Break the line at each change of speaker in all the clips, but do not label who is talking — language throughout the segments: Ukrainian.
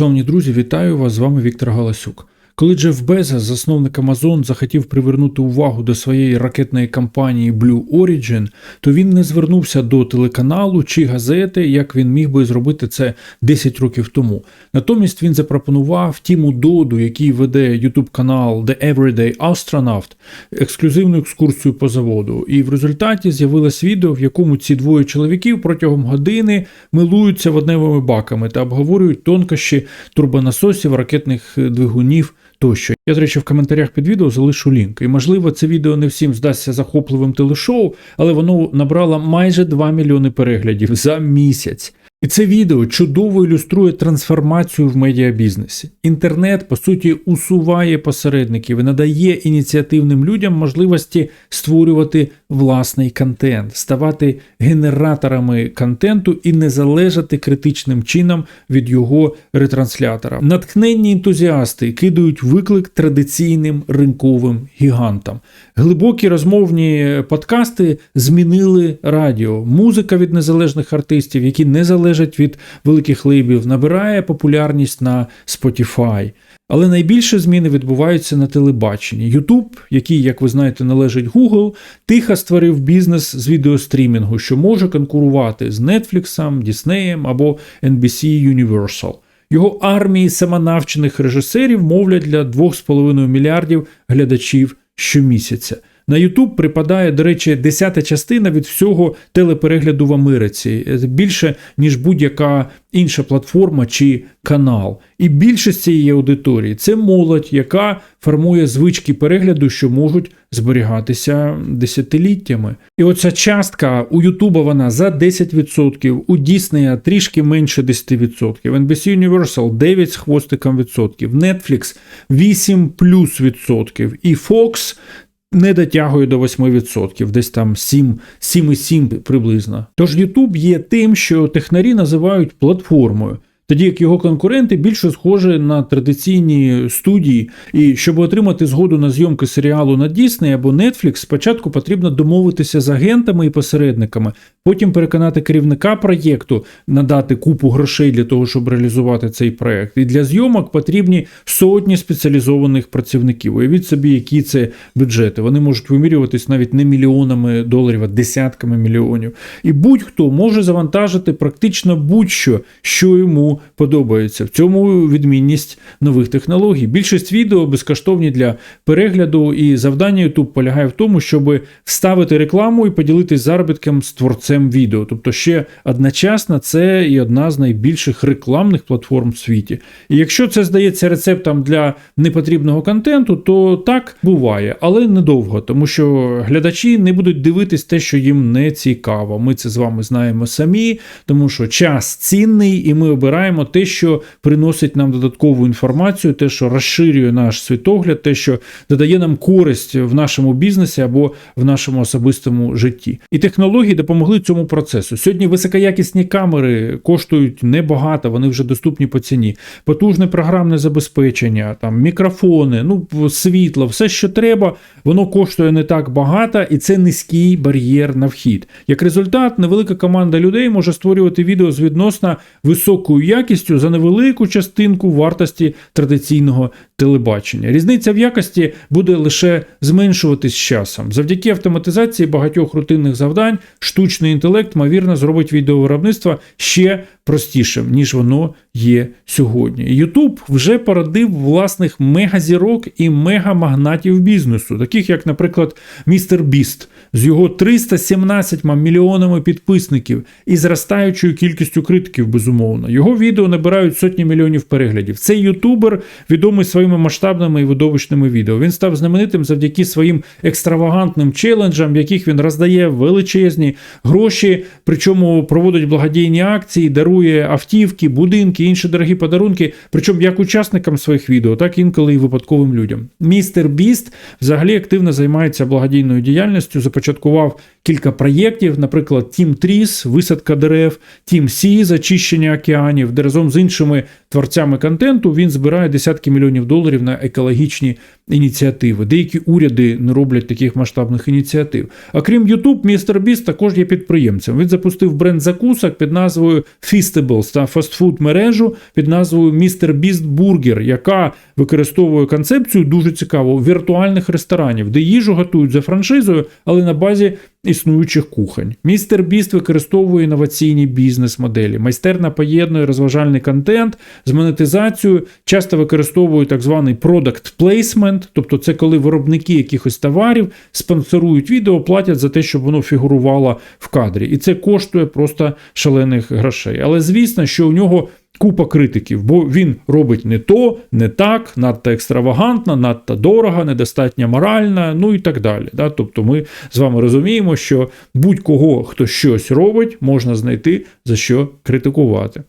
Шановні друзі, вітаю вас! З вами Віктор Галасюк. Коли Джеф Безос, засновник Amazon, захотів привернути увагу до своєї ракетної компанії Blue Origin, то він не звернувся до телеканалу чи газети, як він міг би зробити це 10 років тому. Натомість він запропонував Тіму Доду, який веде YouTube канал The Everyday Astronaut, ексклюзивну екскурсію по заводу. І в результаті з'явилось відео, в якому ці двоє чоловіків протягом години милуються водневими баками та обговорюють тонкощі турбонасосів ракетних двигунів тощо. Я, до речі, в коментарях під відео залишу лінк. І можливо, це відео не всім здасться захопливим телешоу, але воно набрало майже 2 мільйони переглядів за місяць. І це відео чудово ілюструє трансформацію в медіабізнесі. Інтернет, по суті, усуває посередників і надає ініціативним людям можливості створювати власний контент, ставати генераторами контенту і не залежати критичним чином від його ретранслятора. Натхненні ентузіасти кидають виклик традиційним ринковим гігантам. Глибокі розмовні подкасти змінили радіо, музика від незалежних артистів, які не залежать від великих лейбів, набирає популярність на Spotify. Але найбільше зміни відбуваються на телебаченні. YouTube, який, як ви знаєте, належить Google, тихо створив бізнес з відеострімінгу, що може конкурувати з Netflix, Disney або NBC Universal. Його армії самонавчених режисерів мовлять для 2,5 мільярдів глядачів щомісяця. На YouTube припадає, до речі, десята частина від всього телеперегляду в Америці, більше ніж будь-яка інша платформа чи канал. І більшість цієї аудиторії це молодь, яка формує звички перегляду, що можуть зберігатися десятиліттями. І оця частка у Ютуба вона за 10%, у Діснея трішки менше 10%, NBC Universal 9 з хвостиком відсотків, Netflix 8 плюс відсотків і Fox не дотягує до 8%, десь там 7, 7,7 приблизно. Тож YouTube є тим, що технарі називають платформою. Тоді як його конкуренти більше схожі на традиційні студії, і щоб отримати згоду на зйомки серіалу на Disney або Netflix, спочатку потрібно домовитися з агентами і посередниками, потім переконати керівника проєкту надати купу грошей для того, щоб реалізувати цей проєкт. І для зйомок потрібні сотні спеціалізованих працівників. Уявіть собі, які це бюджети. Вони можуть вимірюватись навіть не мільйонами доларів, а десятками мільйонів. І будь-хто може завантажити практично будь-що, що йому подобається. В цьому відмінність нових технологій. Більшість відео безкоштовні для перегляду, і завдання YouTube полягає в тому, щоб вставити рекламу і поділитись заробітком з творцем відео. Тобто, ще одночасно це і одна з найбільших рекламних платформ в світі. І якщо це здається рецептом для непотрібного контенту, то так буває, але недовго, тому що глядачі не будуть дивитись те, що їм не цікаво. Ми це з вами знаємо самі, тому що час цінний, і ми обираємо обираємо те, що приносить нам додаткову інформацію, те, що розширює наш світогляд, те, що додає нам користь в нашому бізнесі або в нашому особистому житті. І технології допомогли цьому процесу. Сьогодні високоякісні камери коштують небагато, вони вже доступні по ціні. Потужне програмне забезпечення, там мікрофони, ну світло, все, що треба, воно коштує не так багато, і це низький бар'єр на вхід. Як результат, невелика команда людей може створювати відео з відносно високою якістю, якістю за невелику частинку вартості традиційного телебачення. Різниця в якості буде лише зменшуватись з часом. Завдяки автоматизації багатьох рутинних завдань, штучний інтелект, ймовірно, зробить відеовиробництво ще простішим, ніж воно є сьогодні. Ютуб вже породив власних мегазірок і мегамагнатів бізнесу, таких як, наприклад, містер Біст з його 317 мільйонами підписників і зростаючою кількістю критиків, безумовно. Його відео набирають сотні мільйонів переглядів. Цей ютубер відомий своїми масштабними і видовищними відео. Він став знаменитим завдяки своїм екстравагантним челенджам, в яких він роздає величезні гроші, причому проводить благодійні акції, дарує автівки, будинки, інші дорогі подарунки, причому як учасникам своїх відео, так інколи і випадковим людям. Містер Біст взагалі активно займається благодійною діяльністю. Започаткував кілька проєктів, наприклад, Тім Тріс, висадка дерев, Тім Сі, зачищення океанів, де разом з іншими творцями контенту, він збирає десятки мільйонів доларів на екологічні ініціативи. Деякі уряди не роблять таких масштабних ініціатив. А крім YouTube, містер Біст також є підприємцем. Він запустив бренд закусок під назвою Feastables та фастфуд мережу під назвою Містер Біст Бургер, яка використовує концепцію дуже цікаво віртуальних ресторанів, де їжу готують за франшизою, але на базі існуючих кухонь. Містер Біст використовує інноваційні бізнес-моделі. Майстерна поєднує розважальний контент з монетизацією, часто використовує так званий product placement, тобто це коли виробники якихось товарів спонсорують відео, платять за те, щоб воно фігурувало в кадрі. І це коштує просто шалених грошей. Але звісно, що у нього. Купа критиків, бо він робить не то, не так, надто екстравагантно, надто дорого, недостатньо морально, ну і так далі. Да? Тобто ми з вами розуміємо, що будь-кого, хто щось робить, можна знайти за що критикувати.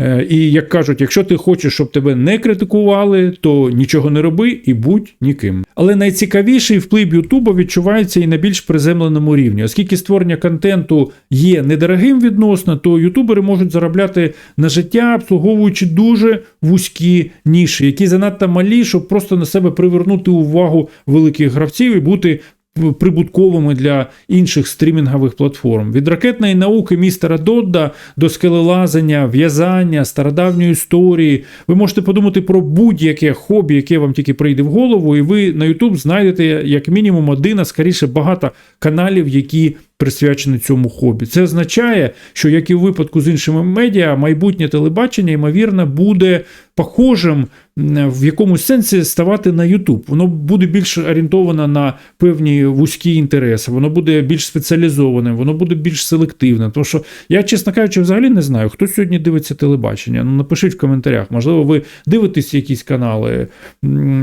Е, І як кажуть, якщо ти хочеш, щоб тебе не критикували, то нічого не роби і будь ніким. Але найцікавіший вплив Ютуба відчувається і на більш приземленому рівні, оскільки створення контенту є недорогим відносно, то ютубери можуть заробляти на життя, обслуговуючи дуже вузькі ніші, які занадто малі, щоб просто на себе привернути увагу великих гравців і бути прибутковими для інших стрімінгових платформ. Від ракетної науки містера Додда до скелелазання, в'язання, стародавньої історії. Ви можете подумати про будь-яке хобі, яке вам тільки прийде в голову, і ви на YouTube знайдете як мінімум один, а скоріше багато каналів, які присвячені цьому хобі. Це означає, що як і в випадку з іншими медіа, майбутнє телебачення, ймовірно, буде похожим в якомусь сенсі ставати на YouTube. Воно буде більш орієнтоване на певні вузькі інтереси, воно буде більш спеціалізованим, воно буде більш селективним. Тому що я, чесно кажучи, взагалі не знаю, хто сьогодні дивиться телебачення. Ну напишіть в коментарях. Можливо, ви дивитесь якісь канали.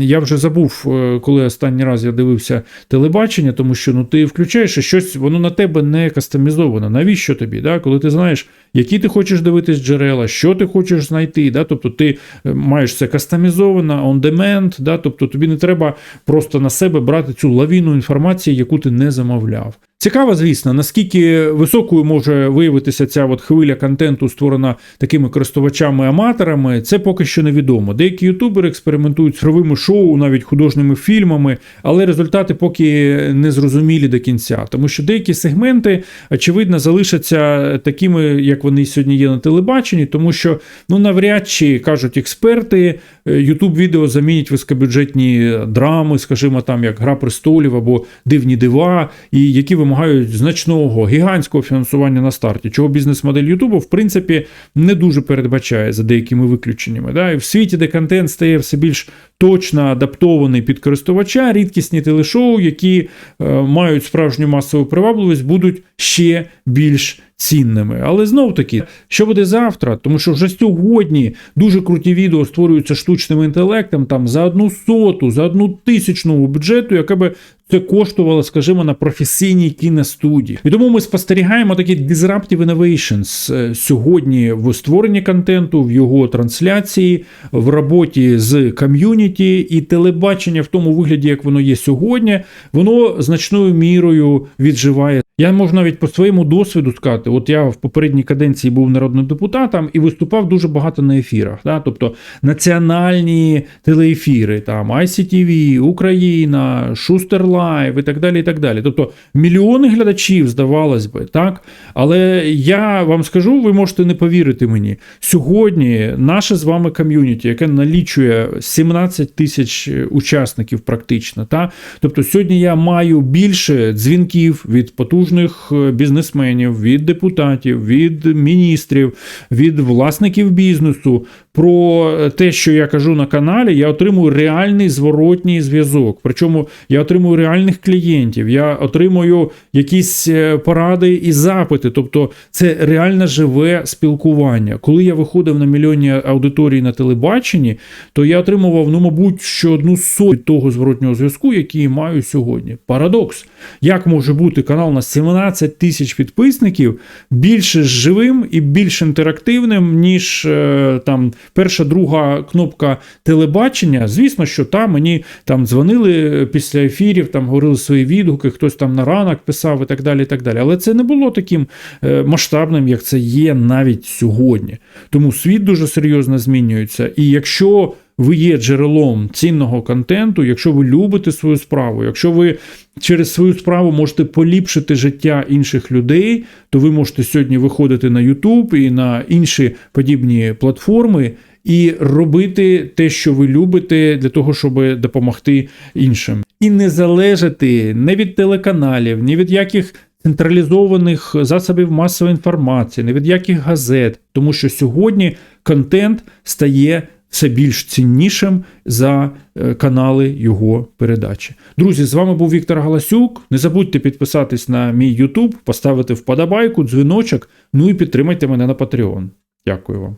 Я вже забув, е, коли останній раз я дивився телебачення, тому що ну ти включаєш і щось, воно на тебе не кастомізовано. Навіщо тобі? Да? Коли ти знаєш, які ти хочеш дивитись джерела, що ти хочеш знайти, да? тобто ти е, маєш це кастомізовано, on demand, да? тобто тобі не треба просто на себе брати цю лавіну інформації, яку ти не замовляв. Цікаво, звісно, наскільки високою може виявитися ця от хвиля контенту, створена такими користувачами-аматорами, це поки що невідомо. Деякі ютубери експериментують з цифровими шоу, навіть художніми фільмами, але результати поки не зрозумілі до кінця, тому що деякі сегменти, очевидно, залишаться такими, як вони сьогодні є на телебаченні, тому що ну навряд чи кажуть експерти, ютуб відео замінять високобюджетні драми, скажімо, там як Гра престолів або Дивні дива, і які ви вимагають значного гігантського фінансування на старті, чого бізнес-модель Ютубу, в принципі, не дуже передбачає за деякими виключеннями. Да? І в світі, де контент стає все більш точно адаптований під користувача, рідкісні телешоу, які е, мають справжню масову привабливість, будуть ще більш цінними. Але знов таки, що буде завтра? Тому що вже сьогодні дуже круті відео створюються штучним інтелектом там за одну соту, за одну тисячну бюджету, яка би це коштувало, скажімо, на професійній кіностудії. І тому ми спостерігаємо такі disruptive innovations е, сьогодні в створенні контенту, в його трансляції, в роботі з ком'юніті і телебачення в тому вигляді, як воно є сьогодні, воно значною мірою відживає. Я можу навіть по своєму досвіду сказати, от я в попередній каденції був народним депутатом і виступав дуже багато на ефірах. Да? Тобто національні телеефіри, там ICTV, Україна, Шустер Лайв і так далі. і так далі. Тобто мільйони глядачів, здавалось би, так. Але я вам скажу, ви можете не повірити мені. Сьогодні наше з вами ком'юніті, яке налічує 17 тисяч учасників, практично. Так? Тобто сьогодні я маю більше дзвінків від потужних потужних е, бізнесменів, від депутатів, від міністрів, від власників бізнесу про те, що я кажу на каналі, я отримую реальний зворотній зв'язок. Причому я отримую реальних клієнтів, я отримую якісь е, поради і запити. Тобто це реально живе спілкування. Коли я виходив на мільйонні аудиторії на телебаченні, то я отримував, ну, мабуть, що одну сотню того зворотнього зв'язку, який маю сьогодні. Парадокс. Як може бути канал на 17 тисяч підписників більше живим і більш інтерактивним, ніж е, там перша, друга кнопка телебачення. Звісно, що там мені там дзвонили після ефірів, там говорили свої відгуки, хтось там на ранок писав і так далі. і так далі. Але це не було таким е, масштабним, як це є навіть сьогодні. Тому світ дуже серйозно змінюється. І якщо ви є джерелом цінного контенту, якщо ви любите свою справу, якщо ви через свою справу можете поліпшити життя інших людей, то ви можете сьогодні виходити на YouTube і на інші подібні платформи. І робити те, що ви любите, для того, щоб допомогти іншим, і не залежати не від телеканалів, ні від яких централізованих засобів масової інформації, не від яких газет, тому що сьогодні контент стає все більш ціннішим за е, канали його передачі. Друзі, з вами був Віктор Галасюк. Не забудьте підписатись на мій YouTube, поставити вподобайку, дзвіночок, ну і підтримайте мене на Patreon. Дякую вам.